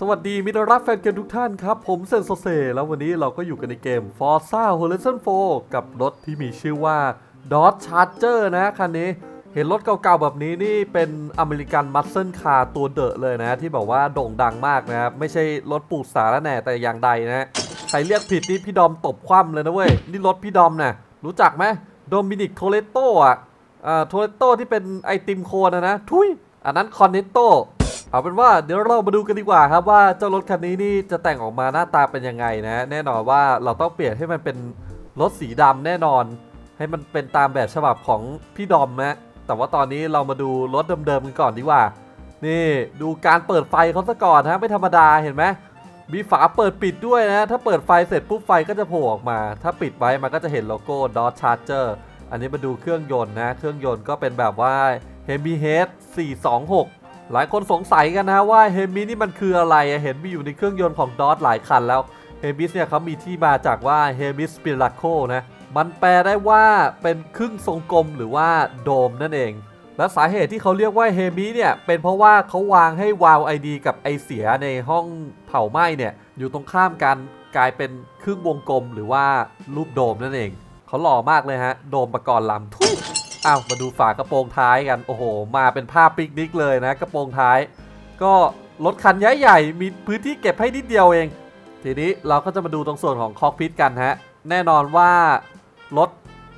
สวัสดีมิตรรักแฟนเกมทุกท่านครับ ผมเซนโซเซ แล้ววันนี้เราก็อยู่กันในเกม Forza Horizon 4 กับรถที่มีชื่อว่า Dodge Charger นะคันนี้ เห็นรถเก่าๆแบบนี้นี่เป็นอเมริกันมัสเซิลคาร์ตัวเดอะเลยนะ ที่บอกว่าโด่งดังมากนะครับ ไม่ใช่รถปูดสารแหน่แต่อย่างใดนะ ใครเรียกผิดนี่พี่ดอมตบคว่ำเลยนะเว้ย นี่รถพี่ดอมนะรู้จักไหมโดมินิกโทเลโตอะอ่าโทเลโตที่เป็นไอติมโคนนะนะทุยอันนั้นคอนเนตโต เอาเป็นว่าเดี๋ยวเรามาดูกันดีกว่าครับว่าเจ้ารถคันนี้นี่จะแต่งออกมาหน้าตาเป็นยังไงนะ แน่นอนว่าเราต้องเปลี่ยนให้มันเป็นรถสีดำแน่นอน ให้มันเป็นตามแบบฉบับของพี่ดอมนะแต่ว่าตอนนี้เรามาดูรถเดิมๆกันก่อนดีกว่า นี่ดูการเปิดไฟเขาซะก่อนฮะไม่ธรรมดาเห็นไหมมีฝาเปิดปิดด้วยนะ ถ้าเปิดไฟเสร็จปุ๊บไฟก็จะโผล่ออกมา ถ้าปิดไว้มันก็จะเห็นโลโก้ Dodge Charger อันนี้มาดูเครื่องยนต์นะ เครื่องยนต์ก็เป็นแบบว่า Hemi Head 426 หลายคนสงสัยกันนะว่าเฮมินี่มันคืออะไรเห็นมีอยู่ในเครื่องยนต์ของดอ t หลายคันแล้วเฮมิสเนี่ยเขามีที่มาจากว่าเฮมิสปิลาโคนะมันแปลได้ว่าเป็นครึ่งทรงกลมหรือว่าโดมนั่นเอง และสาเหตุที่เขาเรียกว่าเฮมิเนี่ยเป็นเพราะว่าเขาวางให้วาลไอดีกับไอเสียในห้องเผาไหม้เนี่ยอยู่ตรงข้ามกันกลายเป็นครึ่งวงกลมหรือว่ารูปโดมนั่นเอง เขาหล่อมากเลยฮะ โดมประกรณ์ลำทุ อ้าวมาดูฝากระโปรงท้ายกัน โอ้โห มาเป็นภาพปิกนิกเลยนะ กระโปรงท้าย ก็รถคันใหญ่ๆมีพื้นที่เก็บให้นิดเดียวเอง ทีนี้เราก็จะมาดูตรงส่วนของคอกพิทกันฮะ แน่นอนว่ารถ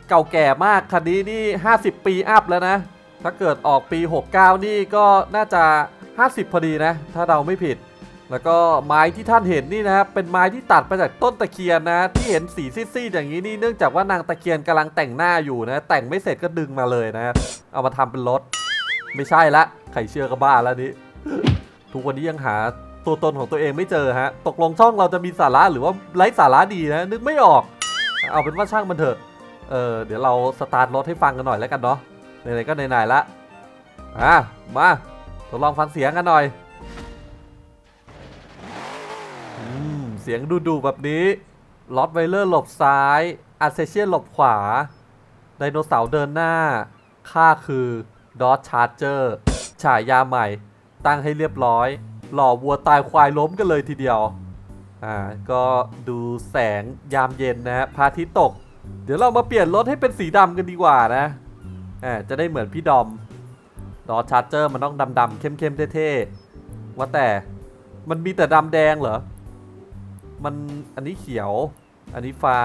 เก่าแก่มากคันนี้นี่ 50 ปีอัพแล้วนะ ถ้าเกิดออกปี 69 นี่ก็น่าจะ 50 พอดีนะ ถ้าเราไม่ผิด แล้วก็ไม้ที่ท่านเห็นนี่นะครับเป็นไม้ที่ตัดมาจากต้นตะเคียนนะที่เห็นสีซีดๆอย่างนี้นี่เนื่องจากว่านางตะเคียนกำลังแต่งหน้าอยู่นะ แต่งไม่เสร็จก็ดึงมาเลยนะเอามาทำเป็นรถ ไม่ใช่ละใครเชื่อก็บ้าแล้วนี้ ทุกวันนี้ยังหาตัวตนของตัวเองไม่เจอฮะ ตกลงช่องเราจะมีสาระหรือว่าไร้สาระดีนะ นึกไม่ออก เอาเป็นว่าช่างมันเถอะเออเดี๋ยวเราสตาร์ทรถให้ฟังกันหน่อยแล้วกันเนาะไหนๆก็ไหนๆละอะมาทดลองฟังเสียงกันหน่อย สียงดูๆแบบนี้ลอตไวเลอร์หลบซ้ายอาเซเชียนหลบขวา ไดโนเสาร์เดินหน้า ค่าคือดอ g ชาร์เจอร์ฉายาใหม่ ตั้งให้เรียบร้อย หล่อวัวตายควายล้มกันเลยทีเดียว อ่า ก็ดูแสงยามเย็นนะฮะพระอาทิตย์ตก เดี๋ยวเรามาเปลี่ยนรถให้เป็นสีดำกันดีกว่านะ อ่า จะได้เหมือนพี่ดอม ดอ g ชาร์เจอร์มันต้องดำๆเข้มๆเท่ๆ ว่าแต่ มันมีแต่ดำแดงเหรอ มันอันนี้เขียว อันนี้ฟ้า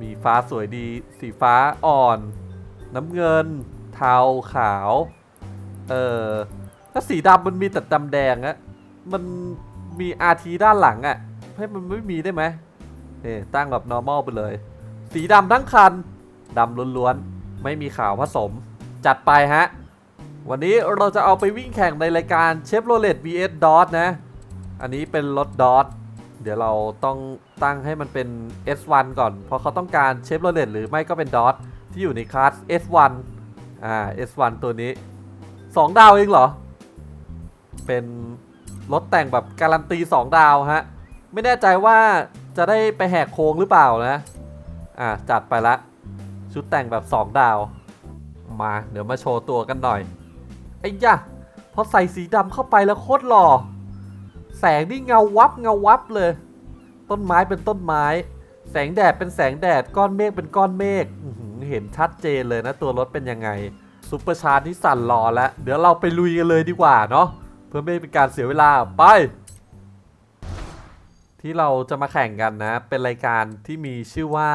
มีฟ้าสวยดี สีฟ้าอ่อน น้ำเงิน เทาขาว เออถ้าสีดำมันมีแต่ดำแดงอะมันมี RT ด้านหลังอะให้มันไม่มีได้ไหมเนี่ตั้งแบบ normal ไปเลย สีดำทั้งคันดำล้วนๆ ไม่มีขาวผสม จัดไปฮะ วันนี้เราจะเอาไปวิ่งแข่งในรายการ Chevrolet vs Dodge นะ อันนี้เป็นรถ Dodge เดี๋ยวเราต้องตั้งให้มันเป็น S1 ก่อน เพราะเขาต้องการ Chevrolet หรือไม่ก็เป็น Dodge ที่อยู่ในคลาส S1 อ่า S1 ตัวนี้ 2 ดาวเองเหรอ เป็นรถแต่งแบบการันตี 2 ดาวฮะ ไม่แน่ใจว่าจะได้ไปแหกโค้งหรือเปล่านะ อ่า จัดไปละ ชุดแต่งแบบ 2 ดาว มา เดี๋ยวมาโชว์ตัวกันหน่อยไอ้ยะพอใส่สีดำเข้าไปแล้วโคตรหล่อ แสงนี่เงาวับเงาวับเลย ต้นไม้เป็นต้นไม้ แสงแดดเป็นแสงแดด ก้อนเมฆเป็นก้อนเมฆเห็นชัดเจนเลยนะตัวรถเป็นยังไงซุปเปอร์ชาร์จที่สั่นรอแล้ว เดี๋ยวเราไปลุยกันเลยดีกว่าเนาะเพื่อไม่ให้เป็นการเสียเวลาไป ที่เราจะมาแข่งกันนะ เป็นรายการที่มีชื่อว่า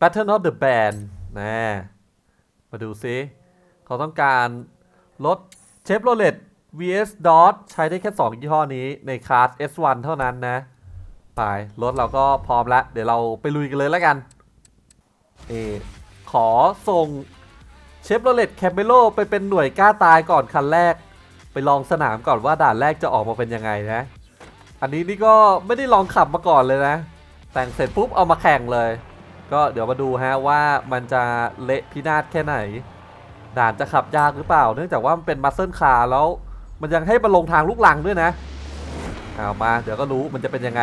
Battle of the Band นะมาดูซิ เขาต้องการรถ Chevrolet VS Dodge ใช้ได้แค่ 2 ยี่ห้อนี้ในคลาส S1 เท่านั้นนะ ไป รถเราก็พร้อมแล้ว เดี๋ยวเราไปลุยกันเลยแล้วกัน เออขอส่ง Chevrolet Camaro ไปเป็นหน่วยกล้าตายก่อนคันแรก ไปลองสนามก่อนว่าด่านแรกจะออกมาเป็นยังไงนะ อันนี้นี่ก็ไม่ได้ลองขับมาก่อนเลยนะ แต่งเสร็จปุ๊บเอามาแข่งเลย ก็เดี๋ยวมาดูฮะว่ามันจะเละพินาศแค่ไหน ด่านจะขับยากหรือเปล่า เนื่องจากว่ามันเป็นมัสเซิลคาร์แล้ว มันยังให้มันลงทางลูกหลังด้วยนะเอามาเดี๋ยวก็รู้มันจะเป็นยังไง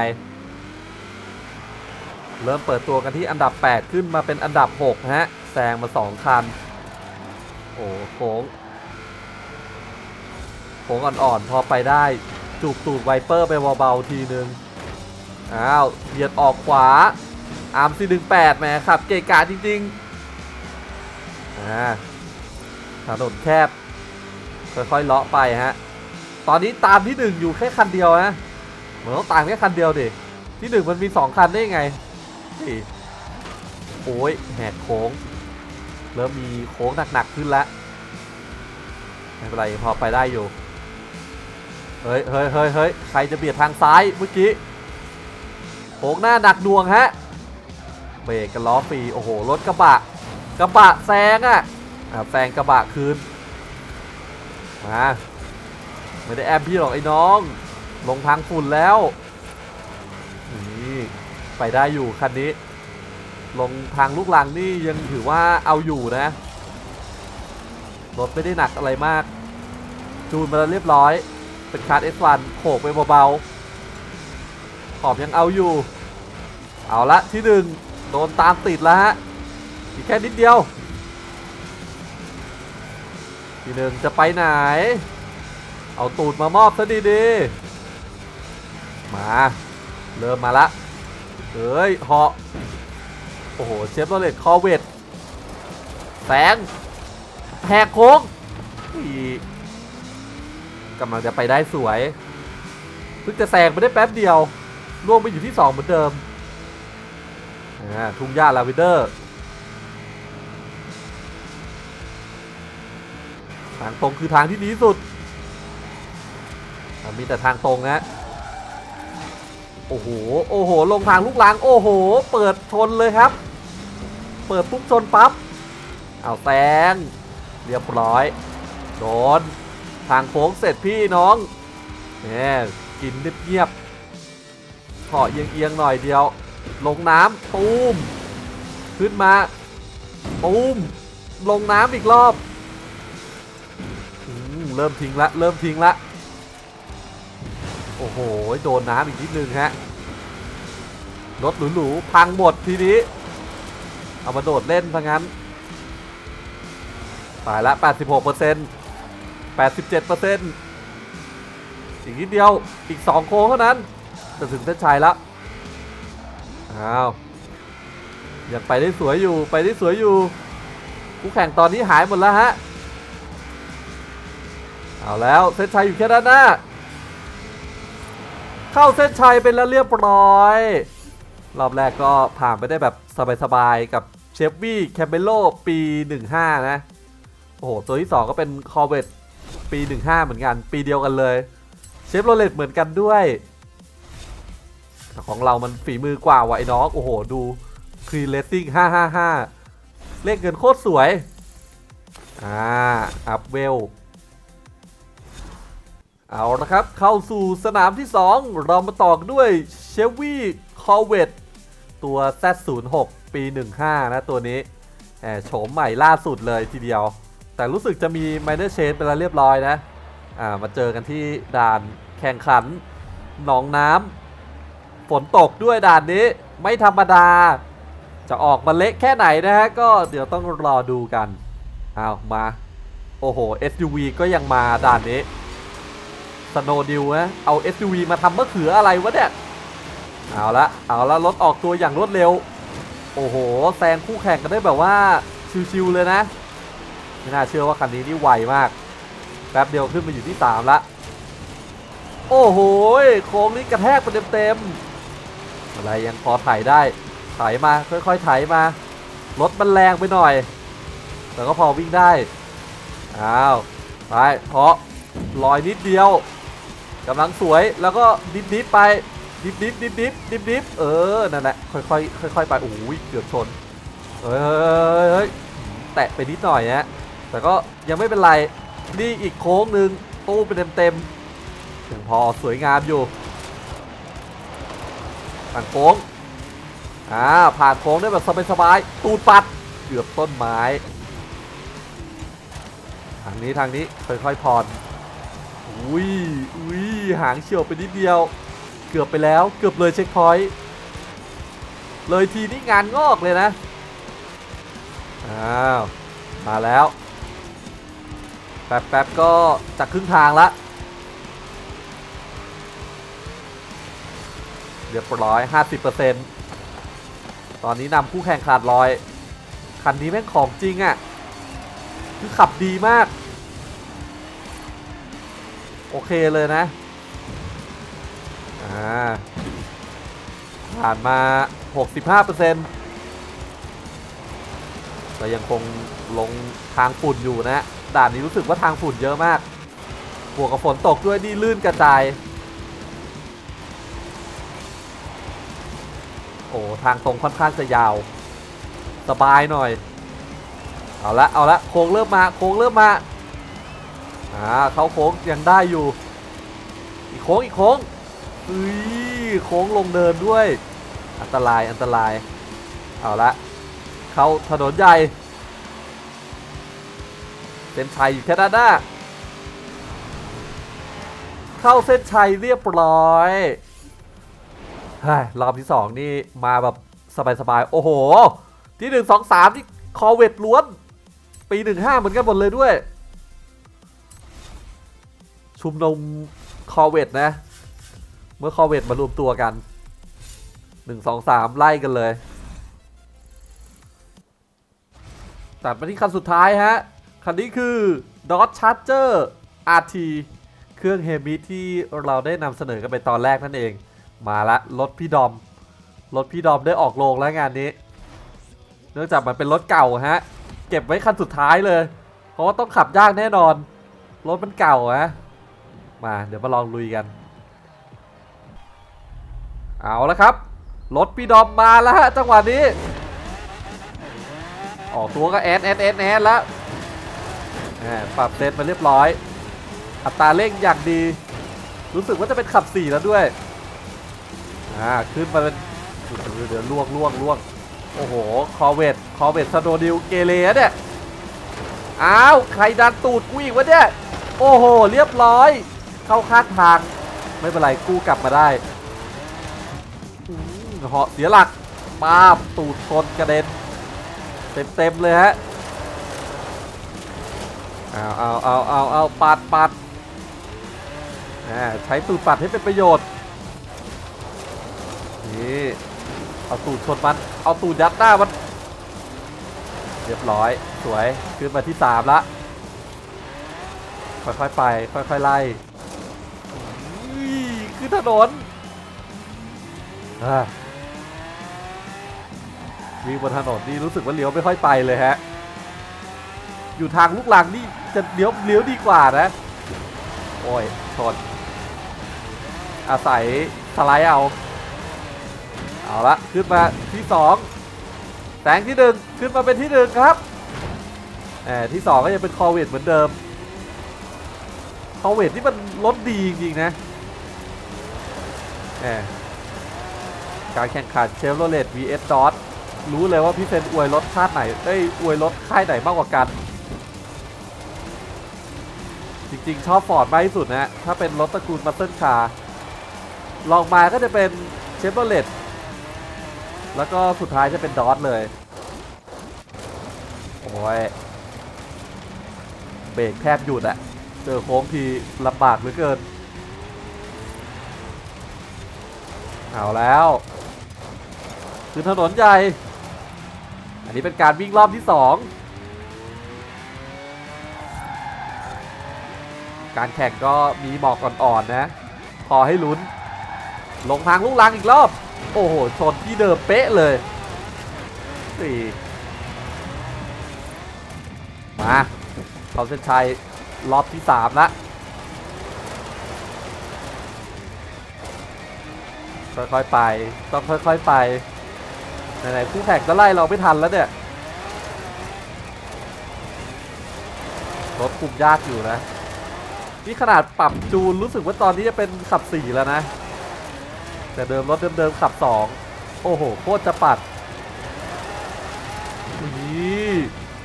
เริ่มเปิดตัวกันที่อันดับ 8 ขึ้นมาเป็นอันดับ6ฮะแซงมา 2 คัน โอ้โค้งโค้งอ่อนๆ พอไปได้จูบตูดไวเปอร์ไปเบาๆทีนึงอ้าวเบียดออกขวาอาร์มสี่หนึ่งแปดแหมขับเกกะจริงๆอ่าถนนแคบ ค่อยๆเลาะไปฮะ ตอนนี้ตามที่หนึ่งอยู่แค่คันเดียวนะเหมือนต้องตามแค่คันเดียวดิที่หนึ่งมันมีสองคันได้ไงนี่โอ้ยแหกโค้ง เริ่มมีโค้งหนักๆขึ้นแล้วไม่เป็นไรพอไปได้อยู่ เฮ้ยเฮ้ยเฮ้ยเฮ้ยใครจะเบียดทางซ้ายเมื่อกี้โค้งหน้าหนักดวงฮะเบรกกันล้อฟรีโอ้โหรถกระบะ กระบะแซงอะอะแซงกระบะคืนมา ไม่ได้แอมพี่หรอกไอ้น้อง ลงทางฝุ่นแล้วนี่ไปได้อยู่คันนี้ ลงทางลูกลังนี่ยังถือว่าเอาอยู่นะ รถไม่ได้หนักอะไรมาก จูนมาแล้วเรียบร้อย เป็นคาร์ด S1 โขกไปเบาๆ ขอบยังเอาอยู่ เอาละที่หนึ่งโดนตามติดแล้วฮะ อีกแค่นิดเดียว ที่หนึ่งจะไปไหน เอาตูดมามอบซะดีๆ มา เริ่มมาละเฮ้ยเหาะโอ้โห เชฟโรเลตคอเวตแสงแหกโค้งอีกำลังจะไปได้สวยเพิ่งจะแซงไปได้แป๊บเดียวล่วงไปอยู่ที่ 2 เหมือนเดิมทุ่งหญ้าลาเวนเดอร์ทางตรงคือทางที่ดีสุด มีแต่ทางตรงนะโอ้โห โอ้โห ลงทางลูกลังโอ้โห เปิดชนเลยครับ เปิดปุ๊บชนปั๊บ เอาแซงเรียบร้อย โดน ทางโค้งเสร็จพี่น้องนี่กินเงียบๆเกาะเอียงๆหน่อยเดียว ลงน้ำตูม ขึ้นมาตูม ลงน้ำอีกรอบอเริ่มทิ้งละ เริ่มทิ้งละ โอ้โห โดนน้ำอีกนิดนึงฮะ รถหรูๆพังหมดทีนี้ เอามาโดดเล่นซะงั้นตายละ 86% 87%อีกนิดเดียว อีก 2 โค้งเท่านั้น จะถึงเส้นชัยแล้ว อ้าว ยังไปได้สวยอยู่ ไปได้สวยอยู่ คู่แข่งตอนนี้หายหมดแล้วฮะ เอาแล้ว เส้นชัยอยู่แค่ด้านหน้า เข้าเส้นชัยเป็นแล้วเรียบร้อย รอบแรกก็ผ่านไปได้แบบสบายๆกับเชฟวี่แคมเบโลปี 15 นะ โอ้โห ตัวที่ 2 ก็เป็นคอร์เวตปี 15 เหมือนกัน ปีเดียวกันเลยเชฟโรเลตเหมือนกันด้วยของเรามันฝีมือกว่าว่ะไอ้น้องโอ้โห ดูครีเลสซิ่ง555 เลขเงินโคตรสวย อ่า อัพเวล เอาละครับ เข้าสู่สนามที่ 2 เรามาต่อกันด้วยเชฟวี่คอเวตตัว Z06 ปี 15 นะตัวนี้แหมโฉมใหม่ล่าสุดเลยทีเดียว แต่รู้สึกจะมี Minor Change ไปแล้วเรียบร้อยนะ อ่า มาเจอกันที่ด่านแข่งขันหนองน้ำฝนตกด้วยด่านนี้ไม่ธรรมดา จะออกมาเละแค่ไหนนะฮะ ก็เดี๋ยวต้องรอดูกัน เอามา โอ้โห SUV ก็ยังมาด่านนี้ สโนดิวนะเอา SUV มาทำมะเขืออะไรวะเนี่ยเอาละเอาละรถออกตัวอย่างรวดเร็ว โอ้โหแซงคู่แข่งกันได้แบบว่าชิวๆเลยนะไม่น่าเชื่อว่าคันนี้นี่ไวมากแป๊บเดียวขึ้นมาอยู่ที่ 3 ละ โอ้โหโค้งนี้กระแทกไปเต็มๆอะไรยังพอถ่ายได้ถ่ายมาค่อยๆถ่ายมารถมันแรงไปหน่อย แต่ก็พอวิ่งได้อ้าวไปเพราะลอยนิดเดียว กำลังสวยแล้วก็ดิบดิบๆไปดิบดิบดิบดิบดิบดิบเออนั่นแหละค่อยๆค่อยๆไปโอ้ยเกือบชนเฮ้ยแตะไปนิดหน่อยฮะแต่ก็ยังไม่เป็นไรนี่อีกโค้งหนึ่งตู้เป็นเต็มๆยังพอสวยงามอยู่ผ่านโค้งอ่าผ่านโค้งได้แบบสบายๆตูดปัดเกือบต้นไม้ทางนี้ทางนี้ค่อยๆผ่อน อุ้ยอุ้ยหางเฉียวไปนิดเดียว เกือบไปแล้วเกือบเลยเช็คพอยต์เลยทีนี้งานงอกเลยนะ อ้าว มาแล้ว แป๊บๆก็จากครึ่งทางละเรียบร้อย50%ตอนนี้นำคู่แข่งขาดลอย คันนี้แม่งของจริงอะ่ะ คือขับดีมาก เคเลยนะ อ่า ผ่านมา 65%เรายังคงลงทางฝุ่นอยู่นะ ด่านนี้รู้สึกว่าทางฝุ่นเยอะมากบวกกับฝนตกด้วยนี่ลื่นกระจาย โอ้ทางตรงค่อนข้างจะยาว สบายหน่อย เอาละ เอาละ โค้งเริ่มมา โค้งเริ่มมา อ่าเขาโค้งยังได้อยู่ อีกโค้งอีกโค้งเฮ้ยโค้งลงเดินด้วย อันตรายอันตราย เอาละเข้าถนนใหญ่เส้นชัยอยู่แค่ด้านหน้า เข้าเส้นชัยเรียบร้อยเฮ้ยรอบที่สองนี่มาแบบสบายๆ โอ้โห ที่หนึ่งสองสามที่คอเวตล้วน ปีหนึ่งห้าเหมือนกันหมดเลยด้วย ชุมนุมคอเวตนะ เมื่อคอเวตมารวมตัวกันหนึ่งสองสามไล่กันเลย ตัดมาที่คันสุดท้ายฮะ คันนี้คือ Dodge Charger RT เครื่องเฮมิที่เราได้นำเสนอกันไปตอนแรกนั่นเอง มาละรถพี่ดอม รถพี่ดอมได้ออกโรงแล้วงานนี้ เนื่องจากมันเป็นรถเก่าฮะ เก็บไว้คันสุดท้ายเลย เพราะว่าต้องขับยากแน่นอน รถมันเก่าฮะ มาเดี๋ยวมาลองลุยกัน เอาละครับ รถพี่ดอมมาแล้วฮะจังหวะนี้ ออกตัวก็แอนแอนแอนแอนแล้วแหมปรับเซตมาเรียบร้อย อัตราเร่งอย่างดี รู้สึกว่าจะเป็นขับ4แล้วด้วย อ่า ขึ้นมาเป็นเดี๋ยวเดี๋ยวล่วงล่วงล่วงโอ้โห คอเวตคอเวตสโนดิวเกเรเนี่ย อ้าว ใครดันตูดกูอีกวะเนี่ย โอ้โห เรียบร้อย เข้าข้างทาง ไม่เป็นไรกู้กลับมาได้เหาะเสียหลักป้าบตูดชนกระเด็น เต็มๆเลยฮะเอาเอาเอาเอาเอาปัดปัดใช้ตูดปัดให้เป็นประโยชน์นี่เอาตูดชนมัน เอาตูดยัดหน้ามัน เรียบร้อยสวย ขึ้นมาที่สามละ ค่อยๆไป ค่อยๆไล่ คือถนนวิ่งบนถนนนี่รู้สึกว่าเลี้ยวไม่ค่อยไปเลยฮะ อยู่ทางลูกหลังนี่จะเลี้ยวเลี้ยวดีกว่านะ โอ้ยชนอาศัยสไลด์เอา เอาละขึ้นมาที่สองแสงที่หนึ่งขึ้นมาเป็นที่หนึ่งครับแหมที่สองก็ยังเป็นคอเวตเหมือนเดิมคอเวตที่มันรถดีจริงๆนะ การแข่งขันเชฟโรเลต vs ดอทรู้เลยว่าพี่เซนอวยรถชาติไหนเอ้ยอวยรถค่ายไหนมากกว่ากัน จริงๆ ชอบฟอร์ดมากที่สุดนะ ถ้าเป็นรถตระกูลมัตเตอร์คาร์ลองมาก็จะเป็นเชฟโรเลตแล้วก็สุดท้ายจะเป็นดอทเลย โอ้ย เบรกแทบหยุดอะเจอโค้งทีลำบากเหลือเกิน เอาแล้วคือถนนใหญ่ อันนี้เป็นการวิ่งรอบที่สองการแข่งก็มีหมอกอ่อนๆนะ พอให้ลุ้น ลงทางลูกลังอีกรอบ โอ้โห ชนที่เดิมเป๊ะเลยสี่มาเขาเส้นชัยรอบที่3ละ ค่อยๆไป ต้องค่อยๆไป ไหนๆคู่แข่งก็ไล่เราไม่ทันแล้วเนี่ยรถคุมยากอยู่นะ นี่ขนาดปรับจูนรู้สึกว่าตอนนี้จะเป็นขับ4แล้วนะ แต่เดิมรถเดิมๆขับ2โอ้โหโคตรจะปัดนี่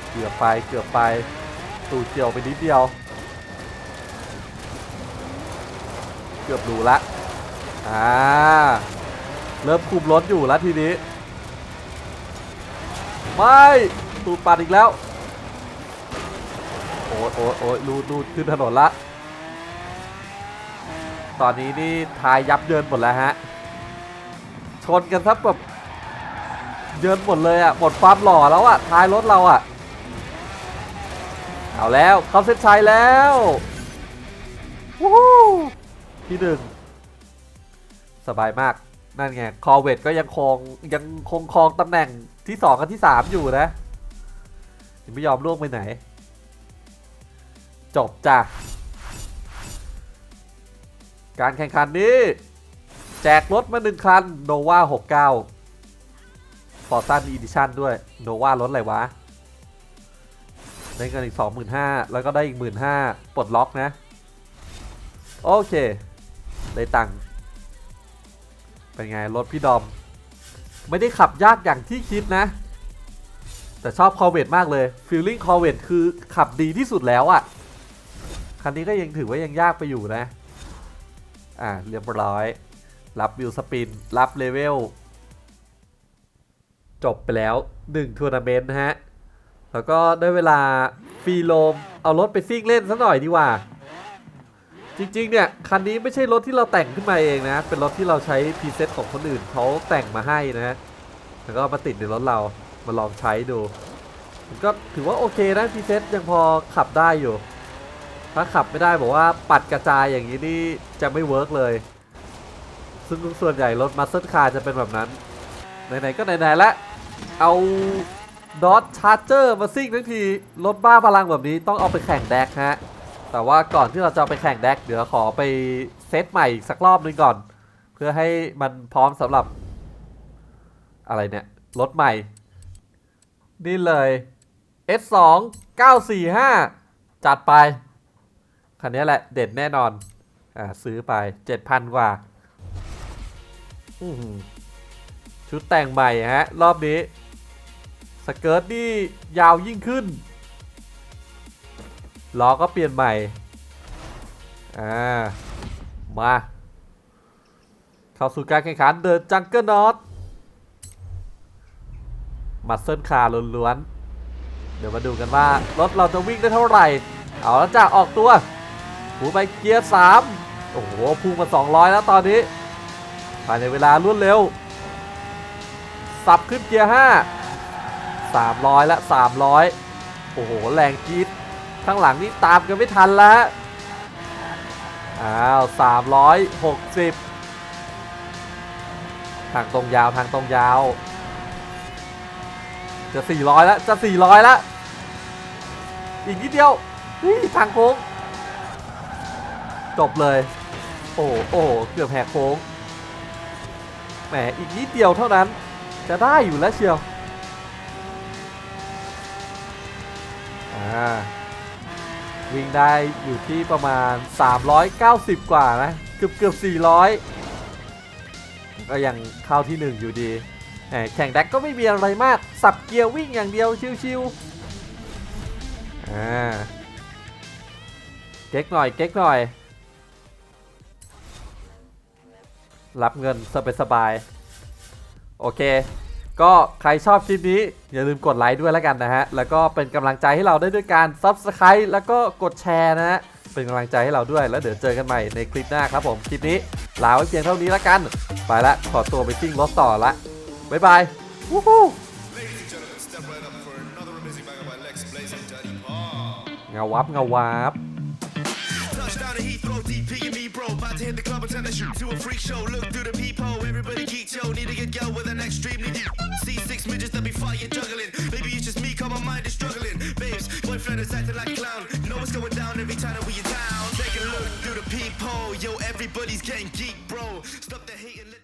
เกือบไปเกือบไปตูเกี่ยวไปนิดเดียว เกือบรู้ละ อ่า เริ่มคุมรถอยู่แล้วทีนี้ ไม่ตูดปัดอีกแล้ว โอ้ยโอ้ยโอ้ยรูดรูดขึ้นถนนละ ตอนนี้นี่ทายยับเยินหมดแล้วฮะ ชนกันซับแบบเยินหมดเลยอะ หมดความหล่อแล้วอะ ท้ายรถเราอะ เอาแล้วเข้าเส้นชัยแล้ว วู้ที่หนึ่ง สบายมากนั่นไงคอเวตก็ยังคงยังคงครองตำแหน่งที่สองกับที่สามอยู่นะยังไม่ยอมล่วงไปไหน จบจ้ะ การแข่งขันนี้ แจกรถมาหนึ่งคัน Nova 69 f o r z a Edition ด้วย Nova รถอะไรวะ ได้เงินอีก 25,000 แล้วก็ได้อีก 15,000ปลดล็อกนะ โอเค ได้ตังค์ เป็นไงรถพี่ดอม ไม่ได้ขับยากอย่างที่คิดนะ แต่ชอบคอเวตมากเลยฟีลลิ่งคอเวตคือขับดีที่สุดแล้วอะ่ะ คันนี้ก็ยังถือว่ายังยากไปอยู่นะ อ่าเรียบร้อย รับวิวสปิน รับเลเวล จบไปแล้ว1ทัวร์นาเมนต์นะฮะ แล้วก็ได้เวลาฟรีโลมเอารถไปซิ่งเล่นสักหน่อยดีกว่า จริงๆ เนี่ย คันนี้ไม่ใช่รถที่เราแต่งขึ้นมาเองนะ เป็นรถที่เราใช้พรีเซ็ตของคนอื่นเขาแต่งมาให้นะฮะ แล้วก็มาติดในรถเรา มาลองใช้ดูมันก็ถือว่าโอเคนะพรีเซ็ตยังพอขับได้อยู่ ถ้าขับไม่ได้บอกว่าปัดกระจายอย่างนี้นี่จะไม่เวิร์กเลย ซึ่งส่วนใหญ่รถมัสเตอร์คาร์จะเป็นแบบนั้น ไหนๆ ก็ไหนๆแล้วเอาดอ g ชาร์เจอร์มาซิ่งทั้งที รถบ้าพลังแบบนี้ต้องเอาไปแข่งแดกฮะ แต่ว่าก่อนที่เราจะไปแข่งแดกเดี๋ยวขอไปเซตใหม่อีกสักรอบนึงก่อน เพื่อให้มันพร้อมสำหรับ อะไรเนี่ยรถใหม่ นี่เลย S2 945 จัดไป คันนี้แหละเด็ดแน่นอน อ่า ซื้อไป 7,000 กว่าชุดแต่งใหม่ฮะ รอบนี้ สเกิร์ตนี่ยาวยิ่งขึ้น ล้อก็เปลี่ยนใหม่ อ่า มา เข้าสู่การแข่งขันเดินจังเกิลนอตมัสเซิลคาล้วนๆ เดี๋ยวมาดูกันว่า รถเราจะวิ่งได้เท่าไหร่ เอาแล้วจ้าออกตัวหูไปเกียร์3โอ้โหพุ่งมา 200 แล้วตอนนี้ภายในเวลารวดเร็ว สับขึ้นเกียร์5 300 และ 300 โอ้โห แรงจี๊ด ข้างหลังนี่ตามกันไม่ทันแล้วอ้าว360 ทางตรงยาวทางตรงยาว จะ 400 แล้ว จะ 400 แล้ว อีกนิดเดียวทางโค้ง จบเลย โอ้โหโอ้โหเกือบแหกโค้งแหมอีกนิดเดียวเท่านั้น จะได้อยู่แล้วเชียวอ่า วิ่งได้อยู่ที่ประมาณ 390 กว่านะ เกือบเกือบ400 ก็ยังเข้าที่ 1 อยู่ดี แข่งแดกก็ไม่มีอะไรมาก สับเกียร์วิ่งอย่างเดียวชิวๆอ่าเก๊กหน่อยเก๊กหน่อย รับเงินสบายๆโอเค ก็ใครชอบคลิปนี้ อย่าลืมกดไลค์ด้วยแล้วกันนะฮะ แล้วก็เป็นกำลังใจให้เราได้ด้วยการ Subscribe แล้วก็กดแชร์นะฮะ เป็นกำลังใจให้เราด้วยแล้วเดี๋ยวเจอกันใหม่ในคลิปหน้าครับผมคลิปนี้ลาไว้เพียงเท่านี้แล้วกัน ไปละขอตัวไปซิ่งรถต่อละบ๊ายบายวู้ฮู้ เงาวับเงาวับ Touchdown to Heathrow, DP hit the club and turn that shit to a freak show. Look through the peephole, everybody geek, yo. Need to get yo with an extremely deep. See six midgets that be fire juggling. Maybe it's just me, cause my mind is struggling. Babes, boyfriend is acting like a clown. Know what's going down every time that we in town. Take a look through the peephole, yo. Everybody's getting geek, bro. Stop the hate and let